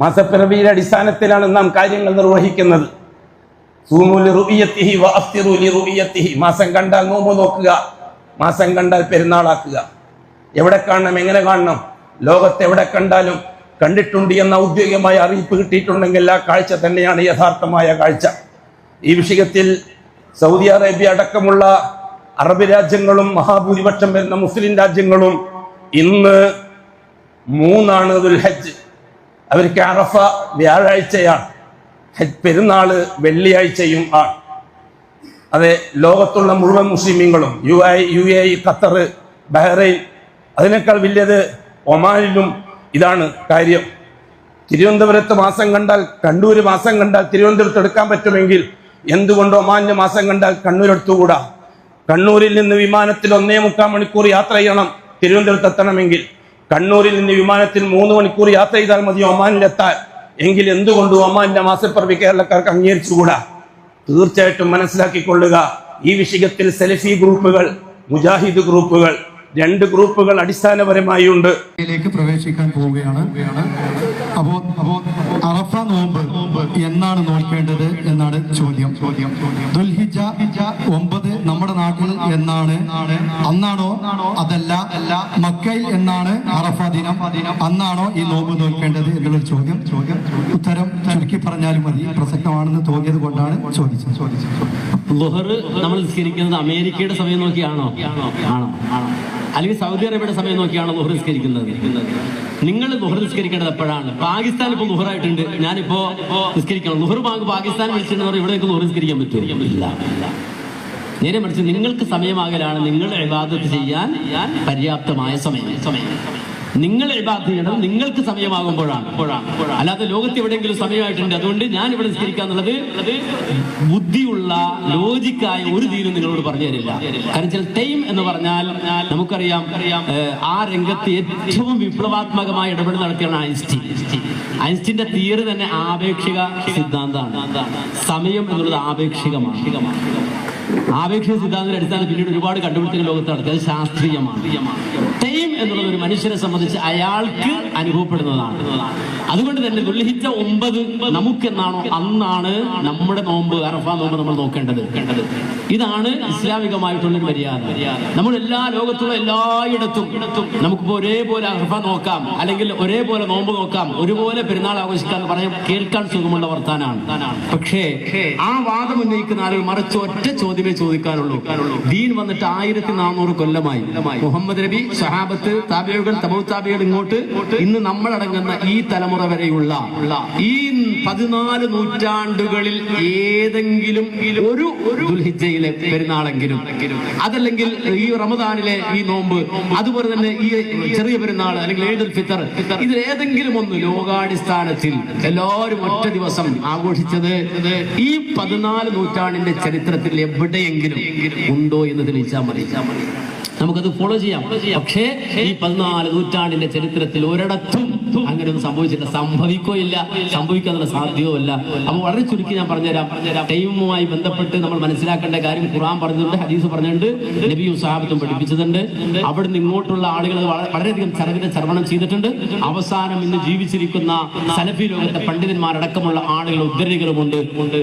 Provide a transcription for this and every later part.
മാസപ്പിറവിയുടെ അടിസ്ഥാനത്തിലാണ് നാം കാര്യങ്ങൾ നിർവഹിക്കുന്നത്. മാസം കണ്ടാൽ നോമ്പ് നോക്കുക. മാസം കണ്ടാൽ പെരുന്നാളാക്കുക. എവിടെ കാണണം? എങ്ങനെ കാണണം? ലോകത്ത് എവിടെ കണ്ടാലും കണ്ടിട്ടുണ്ട് എന്ന ഔദ്യോഗികമായ അറിയിപ്പ് കിട്ടിയിട്ടുണ്ടെങ്കിൽ ആ കാഴ്ച തന്നെയാണ് യഥാർത്ഥമായ കാഴ്ച. ഈ വിഷയത്തിൽ സൗദി അറേബ്യ അടക്കമുള്ള അറബ് രാജ്യങ്ങളും മഹാഭൂരിപക്ഷം വരുന്ന മുസ്ലിം രാജ്യങ്ങളും ഇന്ന് മൂന്നാണ് ദുൽഹജ്ജ്. അവർക്ക് അറഫ വ്യാഴാഴ്ചയാണ്. പെരുന്നാൾ വെള്ളിയാഴ്ചയും ആണ്. അതെ ലോകത്തുള്ള മുഴുവൻ മുസ്ലിമീങ്ങളും U I U A Qatar Bahrain അതിനേക്കാൾ വലിയത് ഒമാനിലും ഇതാണ് കാര്യം. തിരുവനന്തപുരത്ത് മാസം കണ്ടാൽ കണ്ണൂർ മാസം കണ്ടാൽ തിരുവനന്തപുരത്ത് എടുക്കാൻ പറ്റുമെങ്കിൽ എന്തുകൊണ്ട് ഒമാനിന് മാസം കണ്ടാൽ കണ്ണൂർ എടുത്തുകൂടാ കണ്ണൂരിൽ നിന്ന് വിമാനത്തിൽ ഒന്നേ മുക്കാൽ മണിക്കൂർ യാത്ര ചെയ്യണം തിരുവനന്തപുരത്ത് എത്തണമെങ്കിൽ. കണ്ണൂരിൽ നിന്ന് വിമാനത്തിൽ മൂന്ന് മണിക്കൂർ യാത്ര ചെയ്താൽ മതി ഒമാനിലെത്താൻ. എങ്കിൽ എന്തുകൊണ്ട് ഒമാനിന്റെ മാസപ്പിറവി കേരളക്കാർക്ക് അംഗീകരിച്ചുകൂടാ? തീർച്ചയായിട്ടും മനസ്സിലാക്കിക്കൊള്ളുക. ഈ വിഷയത്തിൽ സെലഫി ഗ്രൂപ്പുകൾ മുജാഹിദ് ഗ്രൂപ്പുകൾ രണ്ട് ഗ്രൂപ്പുകൾ അടിസ്ഥാനപരമായി ഉണ്ട്. പ്രവേശിക്കാൻ പോവുകയാണ്. അപ്പോ അപ്പോ അറഫ നോമ്പ് എന്നാണ് നോക്കേണ്ടത് എന്നാണ് ചോദ്യം ചോദ്യം. ദുൽഹിജ ഒമ്പത് നമ്മുടെ നാട്ടിൽ എന്നാണ്? അന്നാണോ? അതല്ല. മക്കയിൽ എന്നാണ്? അറഫ ദിനം. അന്നാണോ ഈ നോമ്പ് നോക്കേണ്ടത് എന്നുള്ളൊരു ചോദ്യം ചോദ്യം. ഉത്തരം ചുരുക്കി പറഞ്ഞാലും മതി. പ്രസക്തമാണെന്ന് തോന്നിയത് കൊണ്ടാണ് ചോദിച്ചത്. ലുഹർ നമ്മൾ നിസ്കരിക്കുന്നത് അമേരിക്കയുടെ സമയം നോക്കിയാണോ? ആണോ? അല്ലെങ്കിൽ സൗദി അറേബ്യയുടെ സമയം നോക്കിയാണോ ലുഹർ നിസ്കരിക്കുന്നത്? നിങ്ങൾ ലുഹർ നിസ്കരിക്കേണ്ടത് എപ്പോഴാണ്? പാകിസ്ഥാൻ ഇപ്പോൾ ലുഹറായിട്ടുണ്ട്. ഞാനിപ്പോ നിസ്കരിക്കണം. ലുഹർ ബാങ്ക് പാകിസ്ഥാൻ വിളിച്ചിട്ടുണ്ടെന്ന് ഇവിടെ നിങ്ങൾക്ക് ലുഹർ നിസ്കരിക്കാൻ പറ്റുമോ? ഇല്ല. നേരെ മറിച്ച് നിങ്ങൾക്ക് സമയമാകലാണ് നിങ്ങൾ ഇബാദത്ത് ചെയ്യാൻ പര്യാപ്തമായ സമയം സമയം. നിങ്ങൾ ഇബാദത്ത് ചെയ്യേണ്ടത് നിങ്ങൾക്ക് സമയമാകുമ്പോഴാണ്. അല്ലാതെ ലോകത്ത് എവിടെയെങ്കിലും സമയമായിട്ടുണ്ട്. അതുകൊണ്ട് ഞാൻ ഇവിടെ നിസ്കരിക്കാന്നുള്ളത് ബുദ്ധിയുള്ള ലോജിക്കായ ഒരു തീരും നിങ്ങളോട് പറഞ്ഞു തരില്ല. കാരണം ചില ടൈം എന്ന് പറഞ്ഞാൽ നമുക്കറിയാം ആ രംഗത്ത് ഏറ്റവും വിപ്ലവാത്മകമായ ഇടപെടൽ നടത്തിയാണ് ഐൻസ്റ്റീൻ ഐൻസ്റ്റീന്റെ തിയറി തന്നെ ആപേക്ഷിക സിദ്ധാന്തമാണ്. സമയം എന്നുള്ളത് ആപേക്ഷികമാണ്. ആപേക്ഷിക സിദ്ധാന്തത്തിന്റെ അടിസ്ഥാനത്തിൽ പിന്നീട് ഒരുപാട് കണ്ടുപിടുത്തങ്ങൾ ലോകത്ത് നടത്തി. അത് ശാസ്ത്രീയമാണ്. ടൈം എന്നുള്ളത് ഒരു മനുഷ്യനെ സംബന്ധിച്ച് അയാൾക്ക് അനുഭവപ്പെടുന്നതാണ്. അതുകൊണ്ട് തന്നെ ദുൽഹിജ ഒമ്പത് നമുക്കെന്നാണോ അന്നാണ് നമ്മുടെ നോമ്പ് അറഫ നോമ്പ് നമ്മൾ നോക്കേണ്ടത്. ഇതാണ് ഇസ്ലാമികമായിട്ടുള്ള മര്യാദ. നമ്മൾ എല്ലാ ലോകത്തുള്ള എല്ലായിടത്തും നമുക്കിപ്പോ ഒരേപോലെ അറഫ നോക്കാം അല്ലെങ്കിൽ ഒരേപോലെ നോമ്പ് നോക്കാം ഒരുപോലെ പെരുന്നാൾ ആഘോഷിക്കാം എന്ന് പറയാൻ കേൾക്കാൻ സുഖമുള്ള വർത്താനാണ്. പക്ഷേ ആ വാദം ഉന്നയിക്കുന്ന ആളുകൾ മറിച്ച് ഒറ്റ ചോദ്യമേ ചോദിക്കാനുള്ളൂ. ദീൻ വന്നിട്ട് ആയിരത്തി നാനൂറ് കൊല്ലമായി. മുഹമ്മദ് നബി സഹാബത്ത് താബിയകൾ താബികൾ ഇങ്ങോട്ട് ഇന്ന് നമ്മളടങ്ങുന്ന ഈ തലമുറ വരെയുള്ള ഈ പതിനാല് നൂറ്റാണ്ടുകളിൽ ഏതെങ്കിലും ഒരു ദുൽഹിജയിലെ പെരുന്നാളെങ്കിലും. അതല്ലെങ്കിൽ ഈ റമദാനിലെ ഈ നോമ്പ് അതുപോലെ തന്നെ ഈ ചെറിയ പെരുന്നാൾ അല്ലെങ്കിൽ ഈദുൽ ഫിത്തർ ഇതിൽ ഏതെങ്കിലും ഒന്ന് ലോകാടിസ്ഥാനത്തിൽ എല്ലാവരും ഒറ്റ ദിവസം ആഘോഷിച്ചത് ഈ പതിനാല് നൂറ്റാണ്ടിന്റെ ചരിത്രത്തിൽ എവിടെയെങ്കിലും ഉണ്ടോ എന്ന് തെളിയിച്ചാൽ മതി. നമുക്കത് ഫോളോ ചെയ്യാം. പക്ഷേ ഈ പതിനാല് നൂറ്റാണ്ടിന്റെ ചരിത്രത്തിൽ ഒരിടത്തും അങ്ങനെ ഒന്നും സംഭവിച്ചില്ല. സംഭവിക്കുകയില്ല. സംഭവിക്കാനുള്ള സാധ്യവുമല്ല. അപ്പൊ വളരെ ചുരുക്കി ഞാൻ പറഞ്ഞുതരാം. പറഞ്ഞുതരാം ടൈമുമായി ബന്ധപ്പെട്ട് നമ്മൾ മനസ്സിലാക്കേണ്ട കാര്യം ഖുറാൻ പറഞ്ഞിട്ടുണ്ട് ഹദീസ് പറഞ്ഞിട്ടുണ്ട് നബിയും സാഹബത്തും പഠിപ്പിച്ചിട്ടുണ്ട്. അവിടെ നിന്ന് ഇങ്ങോട്ടുള്ള ആളുകൾ വള- വളരെയധികം ചരവിനെ ചർവണം ചെയ്തിട്ടുണ്ട്. അവസാനം ഇന്ന് ജീവിച്ചിരിക്കുന്ന സലഫി ലോകത്തെ പണ്ഡിതന്മാരടക്കമുള്ള ആളുകൾ ഉദ്ധരണികളുമുണ്ട്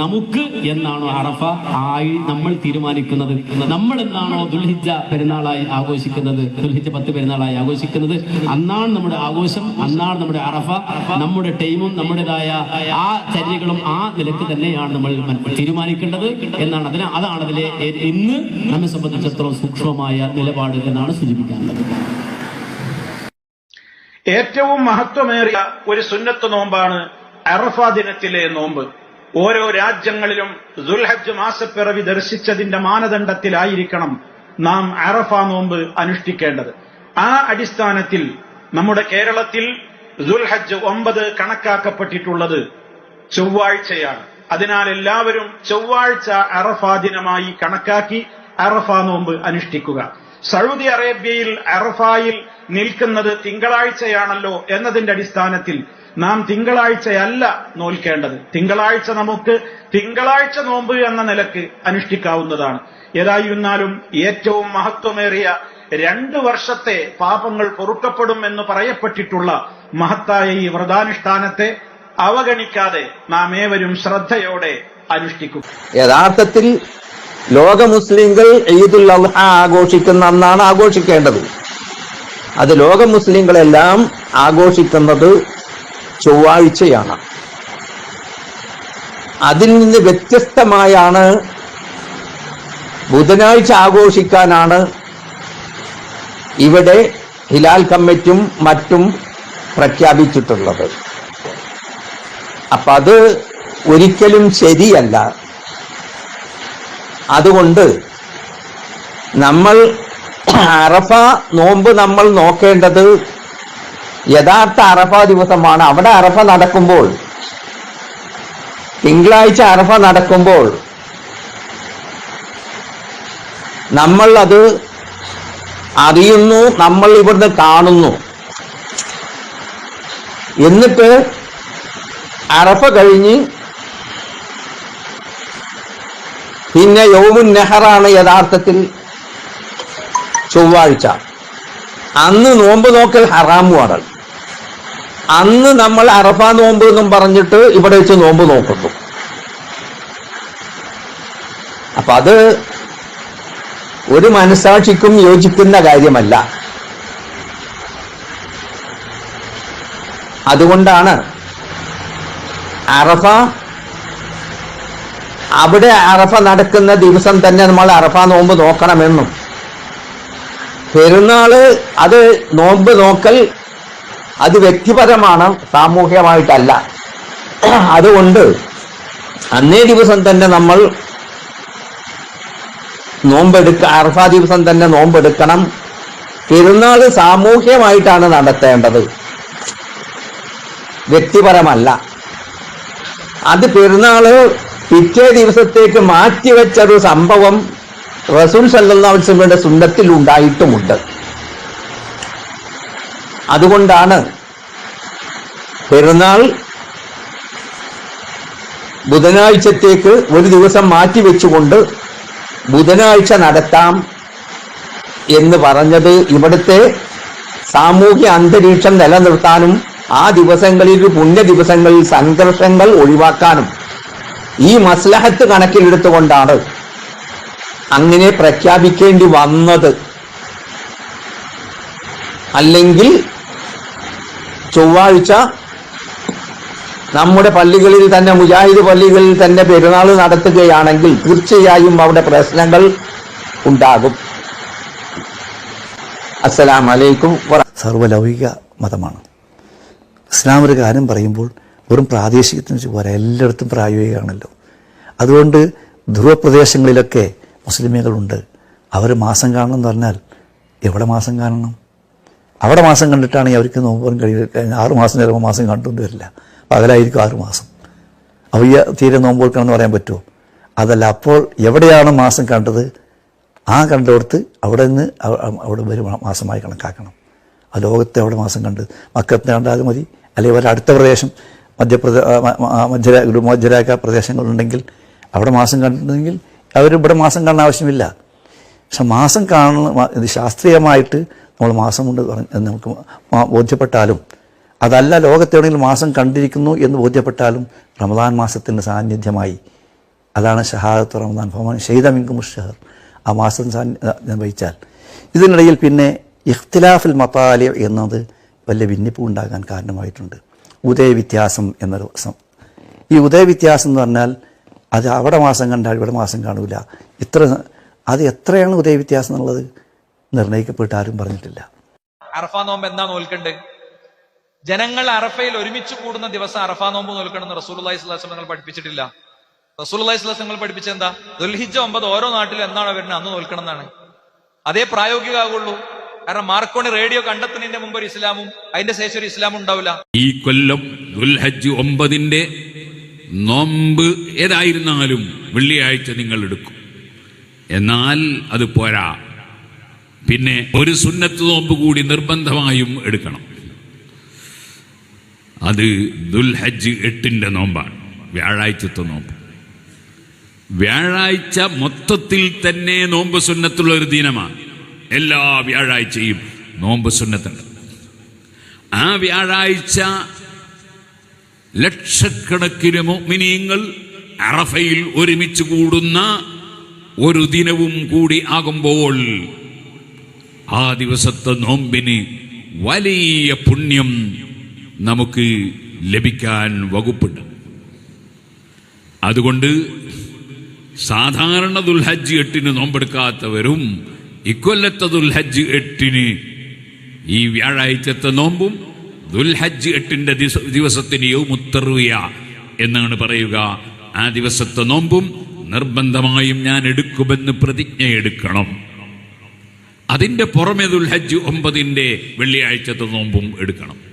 നമുക്ക് എന്നാണോ അറഫ ആയി നമ്മൾ തീരുമാനിക്കുന്നത്? നമ്മൾ എന്നാണോ ദുൽഹിജ പെരുന്നാളായി ആഘോഷിക്കുന്നത്? ദുൽഹിജ പത്ത് പെരുന്നാളായി ആഘോഷിക്കുന്നത്. അന്നാണ് നമ്മുടെ ആഘോഷം അന്നാണ് നമ്മുടെ അറഫ. നമ്മുടെ ടൈമും നമ്മുടേതായ ആ ചര്യകളും ആ നിലയ്ക്ക് തന്നെയാണ് നമ്മൾ തീരുമാനിക്കേണ്ടത് എന്നാണ് അതിന് അതാണ് അതിലെ ഇന്ന് നമ്മെ സംബന്ധിച്ചിടത്തോളം സൂക്ഷ്മമായ നിലപാട് എന്നാണ് സൂചിപ്പിക്കാനുള്ളത്. ഏറ്റവും മഹത്വമേറിയ ഒരു സുന്നത്ത് നോമ്പാണ് അറഫ ദിനത്തിലെ നോമ്പ്. ഓരോ രാജ്യങ്ങളിലും ദുൽഹജ് മാസപ്പിറവി ദർശിച്ചതിന്റെ മാനദണ്ഡത്തിലായിരിക്കണം നാം അറഫ നോമ്പ് അനുഷ്ഠിക്കേണ്ടത്. ആ അടിസ്ഥാനത്തിൽ നമ്മുടെ കേരളത്തിൽ ദുൽഹജ്ജ് ഒമ്പത് കണക്കാക്കപ്പെട്ടിട്ടുള്ളത് ചൊവ്വാഴ്ചയാണ്. അതിനാൽ എല്ലാവരും ചൊവ്വാഴ്ച അറഫ ദിനമായി കണക്കാക്കി അറഫ നോമ്പ് അനുഷ്ഠിക്കുക. സൗദി അറേബ്യയിൽ അറഫായിൽ നിൽക്കുന്നത് തിങ്കളാഴ്ചയാണല്ലോ എന്നതിന്റെ അടിസ്ഥാനത്തിൽ നാം തിങ്കളാഴ്ചയല്ല നോൽക്കേണ്ടത്. തിങ്കളാഴ്ച നമുക്ക് തിങ്കളാഴ്ച നോമ്പ് എന്ന നിലയ്ക്ക് അനുഷ്ഠിക്കാവുന്നതാണ്. ഏതായിരുന്നാലും ഏറ്റവും മഹത്വമേറിയ രണ്ടു വർഷത്തെ പാപങ്ങൾ പൊറുക്കപ്പെടും എന്ന് പറയപ്പെട്ടിട്ടുള്ള മഹത്തായ ഈ വ്രതാനുഷ്ഠാനത്തെ അവഗണിക്കാതെ നാം ഏവരും ശ്രദ്ധയോടെ അനുഷ്ഠിക്കും. യഥാർത്ഥത്തിൽ ലോക മുസ്ലിങ്ങൾ ഈദുൽ അൽഹ ആഘോഷിക്കുന്ന അന്നാണ് ആഘോഷിക്കേണ്ടത്. അത് ലോക മുസ്ലിങ്ങളെല്ലാം ആഘോഷിക്കുന്നത് ചൊവ്വാഴ്ചയാണ്. അതിൽ നിന്ന് വ്യത്യസ്തമായാണ് ബുധനാഴ്ച ആഘോഷിക്കാനാണ് ഇവിടെ ഹിലാൽ കമ്മിറ്റും മറ്റും പ്രഖ്യാപിച്ചിട്ടുള്ളത്. അപ്പൊ അത് ഒരിക്കലും ശരിയല്ല. അതുകൊണ്ട് നമ്മൾ അറഫ നോമ്പ് നമ്മൾ നോക്കേണ്ടത് യഥാർത്ഥ അറഫ ദിവസമാണ്. അവിടെ അറഫ നടക്കുമ്പോൾ തിങ്കളാഴ്ച അറഫ നടക്കുമ്പോൾ നമ്മൾ അത് അറിയുന്നു നമ്മൾ ഇവിടുന്ന് കാണുന്നു. എന്നിട്ട് അറഫ കഴിഞ്ഞ് പിന്നെ യൗമുൻ നെഹറാണ് യഥാർത്ഥത്തിൽ ചൊവ്വാഴ്ച. അന്ന് നോമ്പ് നോക്കൽ ഹറാമുമാണ് അന്ന് നമ്മൾ അറഫ നോമ്പ് എന്നും പറഞ്ഞിട്ട് ഇവിടെ വെച്ച് നോമ്പ് നോക്കുന്നു. അപ്പൊ അത് ഒരു മനസാക്ഷിക്കും യോജിക്കുന്ന കാര്യമല്ല. അതുകൊണ്ടാണ് അറഫ അവിടെ അറഫ നടക്കുന്ന ദിവസം തന്നെ നമ്മൾ അറഫ നോമ്പ് നോക്കണമെന്നും. പെരുന്നാൾ അത് നോമ്പ് നോക്കൽ അത് വ്യക്തിപരമാണ് സാമൂഹികമായിട്ടല്ല. അതുകൊണ്ട് അന്നേ ദിവസം തന്നെ നമ്മൾ നോമ്പെടുക്ക അർഫാ ദിവസം തന്നെ നോമ്പെടുക്കണം. പെരുന്നാൾ സാമൂഹ്യമായിട്ടാണ് നടത്തേണ്ടത്. വ്യക്തിപരമല്ല. അത് പെരുന്നാൾ പിറ്റേ ദിവസത്തേക്ക് മാറ്റിവെച്ചൊരു സംഭവം റസൂൽ സല്ലാസ്ലമിയുടെ സുന്നത്തിൽ ഉണ്ടായിട്ടുമുണ്ട്. അതുകൊണ്ടാണ് പെരുന്നാൾ ബുധനാഴ്ചത്തേക്ക് ഒരു ദിവസം മാറ്റിവെച്ചുകൊണ്ട് ബുധനാഴ്ച നടത്താം എന്ന് പറഞ്ഞത് ഇവിടുത്തെ സാമൂഹ്യ അന്തരീക്ഷം നിലനിർത്താനും ആ ദിവസങ്ങളിൽ പുണ്യ ദിവസങ്ങളിൽ സംഘർഷങ്ങൾ ഒഴിവാക്കാനും ഈ മസ്ലഹത്ത് കണക്കിലെടുത്തുകൊണ്ടാണ് അങ്ങനെ പ്രഖ്യാപിക്കേണ്ടി വന്നത്. അല്ലെങ്കിൽ ചൊവ്വാഴ്ച നമ്മുടെ പള്ളികളിൽ തന്നെ മുജാഹിദ് പള്ളികളിൽ തന്നെ പെരുന്നാൾ നടത്തുകയാണെങ്കിൽ തീർച്ചയായും അവിടെ പ്രശ്നങ്ങൾ ഉണ്ടാകും. അസ്സലാം വലൈക്കും സർവലൗകിക മതമാണ്. ഇസ്ലാം ഒരു കാര്യം പറയുമ്പോൾ വെറും പ്രാദേശികത്തിന് വെച്ച് പോരാ എല്ലായിടത്തും പ്രായോഗികമാണല്ലോ. അതുകൊണ്ട് ധ്രുവപ്രദേശങ്ങളിലൊക്കെ മുസ്ലിമുകളുണ്ട് അവർ മാസം കാണണം എന്ന് പറഞ്ഞാൽ എവിടെ മാസം കാണണം? അവിടെ മാസം കണ്ടിട്ടാണെങ്കിൽ അവർക്ക് നോക്കാൻ കഴിയും ആറ് മാസം ചിലപ്പോൾ മാസം കണ്ടുകൊണ്ട് വരില്ല. പകലായിരിക്കും ആറ് മാസം. അപ്പോൾ ഈ തീരെ നോമ്പ് കൊടുക്കണമെന്ന് പറയാൻ പറ്റുമോ? അതല്ല അപ്പോൾ എവിടെയാണ് മാസം കണ്ടത്? ആ കണ്ടിടത്ത് അവിടെ നിന്ന് അവ- അവിടെ ഒരു മാസമായി കണക്കാക്കണം. ആ ലോകത്തെ അവിടെ മാസം കണ്ട് മക്കത്തിന് കണ്ടാൽ മതി. അല്ലെങ്കിൽ ഒരു അടുത്ത പ്രദേശം മധ്യപ്രദേ മധ്യര മധ്യരേഖ പ്രദേശങ്ങളുണ്ടെങ്കിൽ അവിടെ മാസം കണ്ടിട്ടുണ്ടെങ്കിൽ അവർ ഇവിടെ മാസം കാണാൻ ആവശ്യമില്ല. പക്ഷെ മാസം കാണുന്ന ശാസ്ത്രീയമായിട്ട് നമ്മൾ മാസം കൊണ്ട് പറഞ്ഞ് നമുക്ക് ബോധ്യപ്പെട്ടാലും അതല്ല ലോകത്തെവിടെയെങ്കിലും മാസം കണ്ടിരിക്കുന്നു എന്ന് ബോധ്യപ്പെട്ടാലും റമദാൻ മാസത്തിന്റെ സാന്നിധ്യമായി. അതാണ് ഷഹാദത്ത് റമദാൻ. ഫമാൻ ഷെയ്ദ മിങ്കു ഷഹർ ആ മാസം സാന്നിധ്യം വഹിച്ചാൽ. ഇതിനിടയിൽ പിന്നെ ഇഖ്തിലാഫിൽ മത്താലി എന്നത് വലിയ ഭിന്നിപ്പ് ഉണ്ടാകാൻ കാരണമായിട്ടുണ്ട്. ഉദയവ്യത്യാസം എന്ന എന്നൊരു സം ഈ ഉദയവ്യത്യാസം എന്ന് പറഞ്ഞാൽ അത് അവിടെ മാസം കണ്ടാൽ ഇവിടെ മാസം കാണൂല. ഇത്ര അത് എത്രയാണ് ഉദയവ്യത്യാസം എന്നുള്ളത് നിർണയിക്കപ്പെട്ട് ആരും പറഞ്ഞിട്ടില്ല. അർഫാ നോമ്പ് എന്താ നോൽക്കണ്ട്? ജനങ്ങൾ അറഫയിൽ ഒരുമിച്ച് കൂടുന്ന ദിവസം അറഫ നോമ്പ് നോൽക്കണമെന്ന് റസൂൽ അള്ളഹി സ്വലാസ്ലം നിങ്ങൾ പഠിപ്പിച്ചിട്ടില്ല. റസൂൽ അള്ളഹി സ്വലാസ് നിങ്ങൾ പഠിപ്പിച്ചത് എന്താ? ദുൽഹിജ ഒമ്പത് ഓരോ നാട്ടിലും എന്നാണ് വരുന്നത്? അന്ന് നോൽക്കണം എന്നാണ്. അതേ പ്രായോഗികമാകുള്ളൂ കാരണം മാർക്കോണി റേഡിയോ കണ്ടെത്തുന്നതിന്റെ മുമ്പ് ഒരു ഇസ്ലാമും അതിന്റെ ശേഷം ഒരു ഇസ്ലാമും ഉണ്ടാവില്ല. ഈ കൊല്ലം ദുൽഹജ്ജ് ഒമ്പതിന്റെ നോമ്പ് ഏതായിരുന്നാലും വെള്ളിയാഴ്ച നിങ്ങൾ എടുക്കും. എന്നാൽ അത് പോരാ. പിന്നെ ഒരു സുന്നത്ത് നോമ്പ് കൂടി നിർബന്ധമായും എടുക്കണം. അത് ദുൽഹജ്ജ് എട്ടിന്റെ നോമ്പാണ്. വ്യാഴാഴ്ചത്തെ നോമ്പ്. വ്യാഴാഴ്ച മൊത്തത്തിൽ തന്നെ നോമ്പ് സുന്നത്തുള്ള ഒരു ദിനമാണ്. എല്ലാ വ്യാഴാഴ്ചയും നോമ്പ് സുന്നത്തുണ്ട്. ആ വ്യാഴാഴ്ച ലക്ഷക്കണക്കിന് മുഅ്മിനീങ്ങൾ അറഫയിൽ ഒരുമിച്ച് കൂടുന്ന ഒരു ദിനവും കൂടി ആകുമ്പോൾ ആ ദിവസത്തെ നോമ്പിന് വലിയ പുണ്യം നമുക്ക് ലഭിക്കാൻ വകുപ്പുണ്ട്. അതുകൊണ്ട് സാധാരണ ദുൽഹജ്ജ് എട്ടിന് നോമ്പെടുക്കാത്തവരും ഇക്കൊല്ലത്തെ ദുൽഹജ്ജ് എട്ടിന് ഈ വ്യാഴാഴ്ചത്തെ നോമ്പും ദുൽഹജ്ജ് എട്ടിന്റെ ദിവസ- ദിവസത്തിന് യൗമുത്തറുയ എന്നാണ് പറയുക. ആ ദിവസത്തെ നോമ്പും നിർബന്ധമായും ഞാൻ എടുക്കുമെന്ന് പ്രതിജ്ഞ എടുക്കണം. അതിന്റെ പുറമെ ദുൽഹജ്ജ് ഒമ്പതിന്റെ വെള്ളിയാഴ്ചത്തെ നോമ്പും എടുക്കണം.